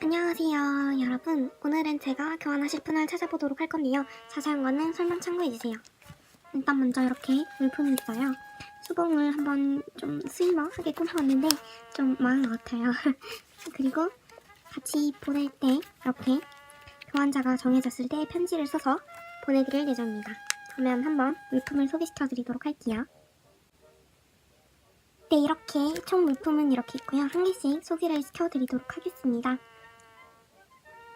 안녕하세요 여러분. 오늘은 제가 교환하실 분을 찾아보도록 할 건데요. 자세한 거는 설명 참고해주세요. 일단 먼저 이렇게 물품이 있어요. 수봉을 한번 좀 스위머하게 꾸며봤는데 좀 망한 것 같아요. 그리고 같이 보낼 때 이렇게 교환자가 정해졌을 때 편지를 써서 보내드릴 예정입니다. 그러면 한번 물품을 소개시켜 드리도록 할게요 네 이렇게 총 물품은 이렇게 있고요 한 개씩 소개를 시켜드리도록 하겠습니다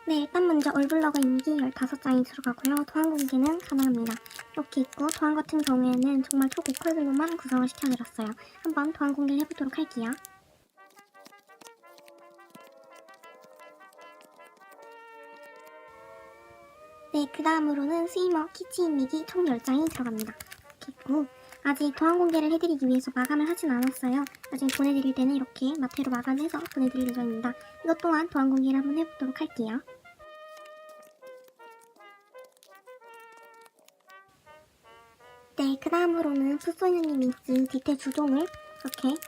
네, 일단 먼저 얼블러가 인기 15장이 들어가고요. 도안 공개는 가능합니다. 이렇게 있고 도안 같은 경우에는 정말 초고퀄들로만 구성을 시켜드렸어요. 한번 도안 공개를 해보도록 할게요. 네, 그 다음으로는 스위머 키친 미기 총 10장이 들어갑니다. 이렇게 있고 아직 도안 공개를 해드리기 위해서 마감을 하진 않았어요. 나중에 보내드릴 때는 이렇게 마테로 마감해서 보내드릴 예정입니다. 이것 또한 도안 공개를 한번 해보도록 할게요. 네, 그 다음으로는 푸소유니 민스 디테 주종을 이렇게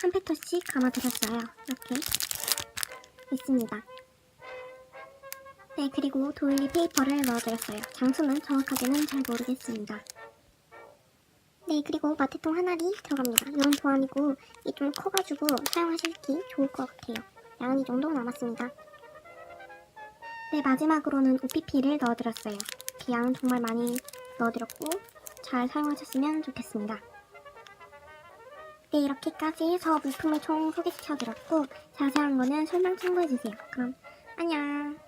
한 패터씩 감아드렸어요. 이렇게 있습니다. 네, 그리고 도일리 페이퍼를 넣어드렸어요. 장수는 정확하게는 잘 모르겠습니다. 네, 그리고 마테통 하나리 들어갑니다. 이런 보안이고 이 좀 커가지고 사용하시기 좋을 것 같아요. 양은 이 정도 남았습니다. 네, 마지막으로는 OPP를 넣어드렸어요. 이렇게 양은 정말 많이 넣어드렸고 잘 사용하셨으면 좋겠습니다. 네, 이렇게까지 해서 물품을 총 소개시켜드렸고 자세한 거는 설명 참고해주세요. 그럼 안녕!